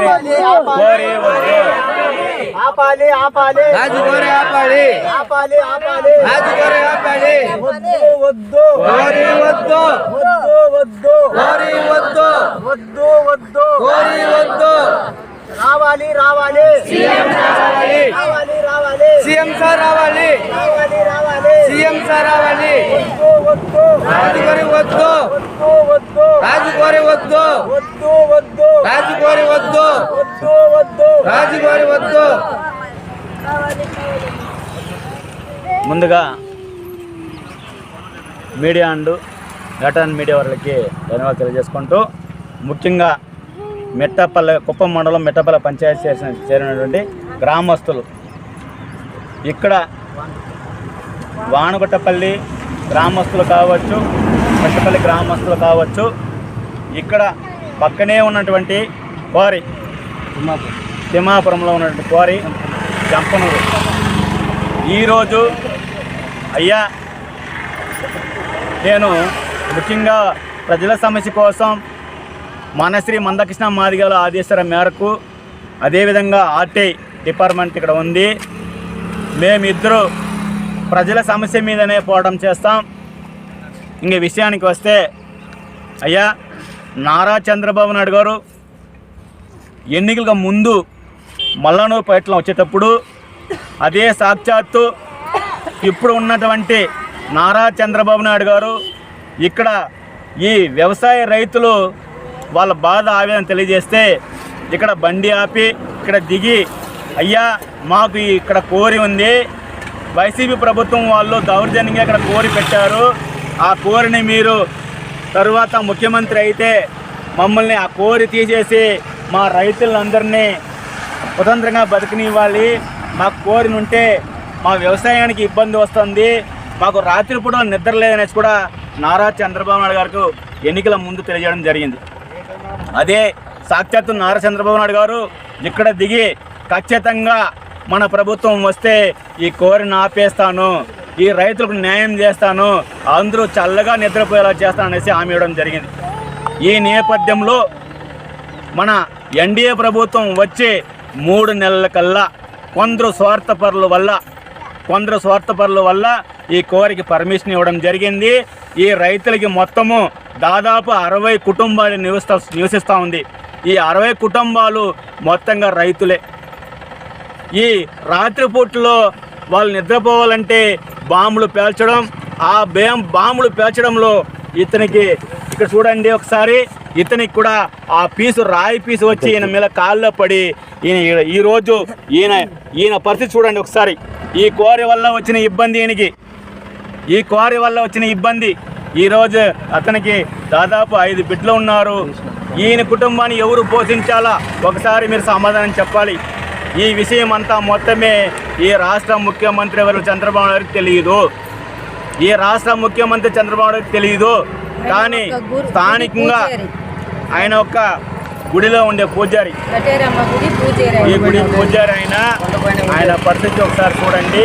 కోరి వద్దు ఆపాలి ఆపాలి రాజుకోరే ఆపాలి ఆపాలి ఆపాలి రాజుకోరే ఆపాలి వద్దు వద్దు కోరి వద్దు వద్దు వద్దు కోరి వద్దు వద్దు వద్దు కోరి వద్దు రావాలి రావాలి రావాలి రావాలి రావాలి సీఎం సార్ రావాలి రావాలి రావాలి సీఎం సార్ రావాలి వద్దు వద్దు రాజుకోరి వద్దు వద్దు వద్దు రాజుకోరి వద్దు వద్దు వద్దు రాజుకోరి వద్దు. వద్దు రాజుకోరి వద్దు. ముందుగా మీడియా అండ్ ఘటన మీడియా వాళ్ళకి ధన్యవాదాలు తెలియజేసుకుంటూ ముఖ్యంగా మెట్టపల్లె కుప్పం మండలం మెట్టపల్లె పంచాయతీ చేసిన చేరినటువంటి గ్రామస్తులు. ఇక్కడ వానగుట్టపల్లి గ్రామస్తులు కావచ్చు మెట్టపల్లి గ్రామస్తులు కావచ్చు ఇక్కడ పక్కనే ఉన్నటువంటి క్వారీ. తిమ్మాపురంలో ఉన్నటువంటి క్వారీ జంపనూరు. ఈరోజు అయ్యా నేను ముఖ్యంగా ప్రజల సమస్య కోసం మనశ్రీ మందకృష్ణ మాదిగల ఆదేశాల మేరకు అదేవిధంగా ఆర్టీఐ డిపార్ట్మెంట్ ఇక్కడ ఉంది. మేమిద్దరూ ప్రజల సమస్య మీదనే పోవడం చేస్తాం. ఇంక విషయానికి వస్తే అయ్యా నారా చంద్రబాబు నాయుడు గారు ఎన్నికలకు ముందు మల్లనూరు వచ్చేటప్పుడు అదే సాక్షాత్తు ఇప్పుడు ఉన్నటువంటి నారా చంద్రబాబు నాయుడు గారు ఇక్కడ ఈ వ్యవసాయ రైతులు వాళ్ళ బాధ ఆవేదన తెలియజేస్తే ఇక్కడ బండి ఆపి ఇక్కడ దిగి అయ్యా మాకు ఇక్కడ కోరి ఉంది. వైసీపీ ప్రభుత్వం వాళ్ళు దౌర్జన్యంగా ఇక్కడ కోరి పెట్టారు. ఆ కోరిని మీరు తరువాత ముఖ్యమంత్రి అయితే మమ్మల్ని ఆ కోరి తీసేసి మా రైతులందరినీ స్వతంత్రంగా బతికినివ్వాలి. మాకు కోరిన ఉంటే మా వ్యవసాయానికి ఇబ్బంది వస్తుంది. మాకు రాత్రిపూట నిద్ర లేదనేసి కూడా నారా చంద్రబాబు నాయుడు గారికి ఎన్నికల ముందు తెలియజేయడం జరిగింది. అదే సాక్షాత్తు నారా చంద్రబాబు నాయుడు గారు ఇక్కడ దిగి ఖచ్చితంగా మన ప్రభుత్వం వస్తే ఈ కోరిని ఆపేస్తాను. ఈ రైతులకు న్యాయం చేస్తాను అందరూ చల్లగా నిద్రపోయేలా చేస్తాను అనేసి హామీ ఇవ్వడం జరిగింది. ఈ నేపథ్యంలో మన ఎన్డీఏ ప్రభుత్వం వచ్చే మూడు నెలల కల్లా కొందరు స్వార్థపరుల వల్ల కొందరు స్వార్థపరుల వల్ల ఈ కోరికి పర్మిషన్ ఇవ్వడం జరిగింది. ఈ రైతులకి మొత్తము దాదాపు అరవై కుటుంబాలు నివసిస్తా నివసిస్తూ ఉంది. ఈ అరవై కుటుంబాలు మొత్తంగా రైతులే. ఈ రాత్రిపూట్లో వాళ్ళు నిద్రపోవాలంటే బాంబులు పేల్చడం ఆ భయం బాంబులు పేల్చడంలో ఇతనికి ఇక్కడ చూడండి ఒకసారి ఇతనికి కూడా ఆ పీసు రాయి పీసు వచ్చి ఈయన మీద కాళ్ళలో పడి ఈయన ఈరోజు ఈయన ఈయన పరిస్థితి చూడండి ఒకసారి. ఈ కోరి వల్ల వచ్చిన ఇబ్బంది ఈయనకి. ఈ కోరి వల్ల వచ్చిన ఇబ్బంది. ఈరోజు అతనికి దాదాపు ఐదు బిడ్డలు ఉన్నారు. ఈయన కుటుంబాన్ని ఎవరు పోషించాలా? ఒకసారి మీరు సమాధానం చెప్పాలి. ఈ విషయం అంతా మొత్తమే ఈ రాష్ట్ర ముఖ్యమంత్రి ఎవరు? చంద్రబాబు నాయుడుకి తెలియదు ఈ రాష్ట్ర ముఖ్యమంత్రి చంద్రబాబు నాయుడుకి తెలియదు కానీ స్థానికంగా ఆయన ఒక గుడిలో ఉండే పూజారి. ఈ గుడి పూజారి ఆయన. ఆయన పరిస్థితి ఒకసారి చూడండి.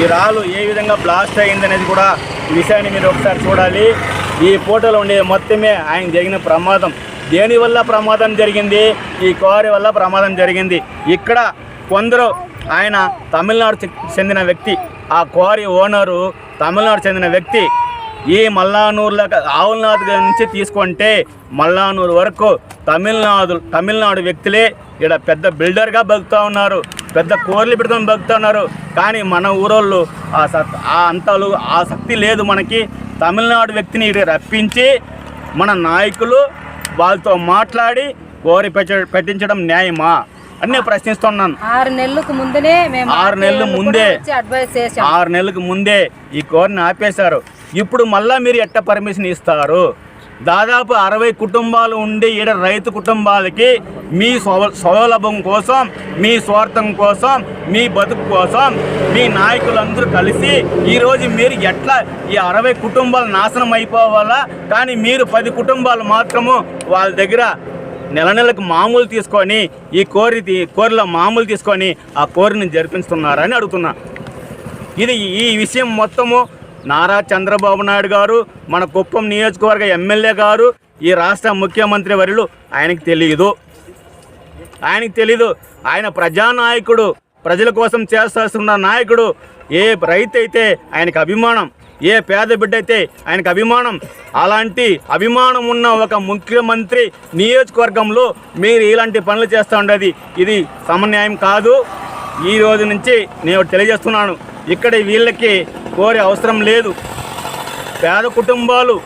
ఈ రాళ్ళు ఏ విధంగా బ్లాస్ట్ అయింది అనేది కూడా ఈ విషయాన్ని మీరు ఒకసారి చూడాలి. ఈ ఫోటోలో ఉండే మొత్తమే ఆయన జరిగిన ప్రమాదం. దేని వల్ల ప్రమాదం జరిగింది? ఈ కోరి వల్ల ప్రమాదం జరిగింది. ఇక్కడ కొందరు ఆయన తమిళనాడు చెందిన వ్యక్తి. ఆ క్వారీ ఓనరు తమిళనాడు చెందిన వ్యక్తి. ఈ మల్లానూరులో ఆవులనాథ్ నుంచి తీసుకుంటే మల్లానూరు వరకు తమిళనాడు తమిళనాడు వ్యక్తులే ఇక్కడ పెద్ద బిల్డర్గా బతుకుతూ ఉన్నారు. పెద్ద కోర్లు పెడుతుని బతుకుతూ ఉన్నారు. కానీ మన ఊరోళ్ళు ఆ సత్ ఆ అంతలు ఆ శక్తి లేదు మనకి. తమిళనాడు వ్యక్తిని ఇక్కడ రప్పించి మన నాయకులు వాళ్ళతో మాట్లాడి కోరి పెట్ట పెట్టించడం న్యాయమా? అని నేను ప్రశ్నిస్తున్నాను. ఆరు నెలలకు మేము ఆరు నెలల ముందే. అడ్వైస్ చేసాం ఆరు నెలలకు ముందే ఈ కోరిని ఆపేశారు. ఇప్పుడు మళ్ళా మీరు ఎట్ట పర్మిషన్ ఇస్తారు? దాదాపు అరవై కుటుంబాలు ఉండే ఈడ రైతు కుటుంబాలకి మీ స్వ- స్వలభం కోసం మీ స్వార్థం కోసం మీ బతుకు కోసం మీ నాయకులందరూ కలిసి ఈరోజు మీరు ఎట్లా ఈ అరవై కుటుంబాలు నాశనం అయిపోవాలా? కానీ మీరు పది కుటుంబాలు మాత్రము వాళ్ళ దగ్గర నెల నెలకు మామూలు తీసుకొని ఈ కోరి తీ- కోరిలో మామూలు తీసుకొని ఆ కోరిని జరిపిస్తున్నారని అడుగుతున్నా. ఇది ఈ విషయం మొత్తము నారా చంద్రబాబు నాయుడు గారు మన కుప్పం నియోజకవర్గ ఎమ్మెల్యే గారు ఈ రాష్ట్ర ముఖ్యమంత్రి వర్యులు ఆయనకు తెలియదు ఆయనకి తెలీదు. ఆయన ప్రజానాయకుడు ప్రజల కోసం చేస్తున్న నాయకుడు ఏ రైతు అయితే ఆయనకు అభిమానం ఏ పేద బిడ్డ అయితే ఆయనకు అభిమానం అలాంటి అభిమానం ఉన్న ఒక ముఖ్యమంత్రి నియోజకవర్గంలో మీరు ఇలాంటి పనులు చేస్తూ ఉండేది ఇది సమన్యాయం కాదు. ఈ రోజు నుంచి నేను తెలియజేస్తున్నాను ఇక్కడ వీళ్ళకి కోరే అవసరం లేదు. పేద కుటుంబాలు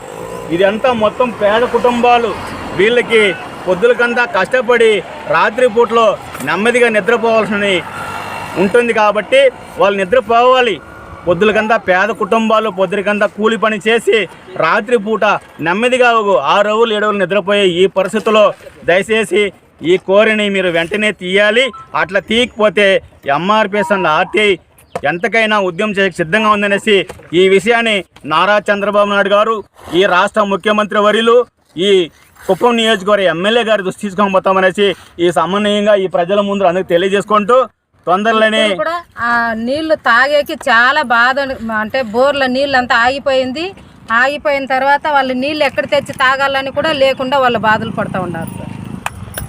ఇదంతా మొత్తం పేద కుటుంబాలు వీళ్ళకి పొద్దులకంతా కష్టపడి రాత్రిపూట్లో నెమ్మదిగా నిద్రపోవాల్సిన ఉంటుంది కాబట్టి వాళ్ళు నిద్రపోవాలి. పొద్దులకంతా పేద కుటుంబాలు పొద్దులకంతా కూలి పని చేసి రాత్రిపూట నెమ్మదిగా ఆరు రోజులు ఏడు రోజులు నిద్రపోయే ఈ పరిస్థితుల్లో దయచేసి ఈ కోరిని మీరు వెంటనే తీయాలి. అట్లా తీయకపోతే ఎంఆర్పిఎస్ అండ్ ఆర్టీఐ ఎంతకైనా ఉద్యమం చేయక సిద్ధంగా ఉందనేసి ఈ విషయాన్ని నారా చంద్రబాబు నాయుడు గారు ఈ రాష్ట్ర ముఖ్యమంత్రి వర్యులు ఈ కుప్పం నియోజకవర్గ ఎమ్మెల్యే గారి దృష్టి తీసుకొని పోతామనేసి ఈ సమన్వయంగా ఈ ప్రజల ముందు అందరికి తెలియజేసుకుంటూ తొందరలోనే కూడా ఆ నీళ్ళు తాగేకి చాలా బాధ అంటే బోర్ల నీళ్ళు అంతా ఆగిపోయింది. ఆగిపోయిన తర్వాత వాళ్ళు నీళ్ళు ఎక్కడ తెచ్చి తాగాలని కూడా లేకుండా వాళ్ళు బాధలు పడుతూ ఉన్నారు సార్.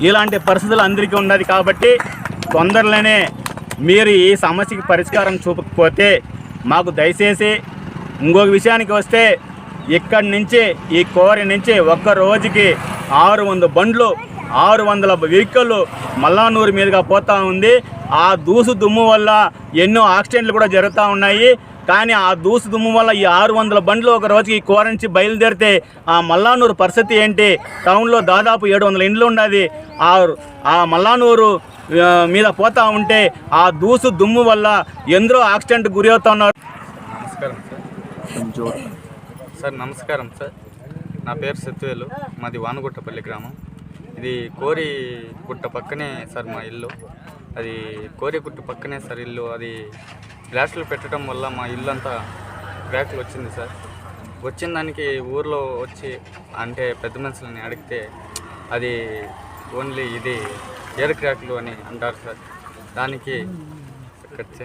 ఇలాంటి పరిస్థితులు అందరికీ ఉన్నది కాబట్టి తొందరలోనే మీరు ఈ సమస్యకి పరిష్కారం చూపకపోతే మాకు దయచేసి ఇంకొక విషయానికి వస్తే ఇక్కడి నుంచి ఈ కోరి నుంచి ఒక్క రోజుకి ఆరు వందల బండ్లు ఆరు వందల వెహికల్ మల్లానూరు మీదుగా పోతా ఉంది. ఆ దూసు దుమ్ము వల్ల ఎన్నో యాక్సిడెంట్లు కూడా జరుగుతూ ఉన్నాయి. కానీ ఆ దూసు దుమ్ము వల్ల ఈ ఆరు వందల బండ్లు ఒక రోజుకి కోర నుంచి బయలుదేరితే ఆ మల్లానూరు పరిస్థితి ఏంటి? టౌన్లో దాదాపు ఏడు వందల ఇండ్లు ఉన్నది. ఆ ఆ మల్లానూరు మీద పోతూ ఉంటే ఆ దూసు దుమ్ము వల్ల ఎందరో యాక్సిడెంట్ గురి అవుతా ఉన్నారు. నమస్కారం సార్. సార్ నమస్కారం సార్. నా పేరు సత్వేలు మాది వానగుట్టపల్లి గ్రామం. ఇది కోరి గుట్ట పక్కనే సార్ మా ఇల్లు. అది కోరికుట్టు పక్కనే సార్ ఇల్లు. అది గ్లాసులు పెట్టడం వల్ల మా ఇల్లు అంతా క్రాక్లు వచ్చింది సార్. వచ్చిన దానికి ఊర్లో వచ్చి అంటే పెద్ద మనుషులని అడిగితే అది ఓన్లీ ఇది ఎయిర్ క్రాక్లు అని అంటారు సార్. దానికి ఖర్చు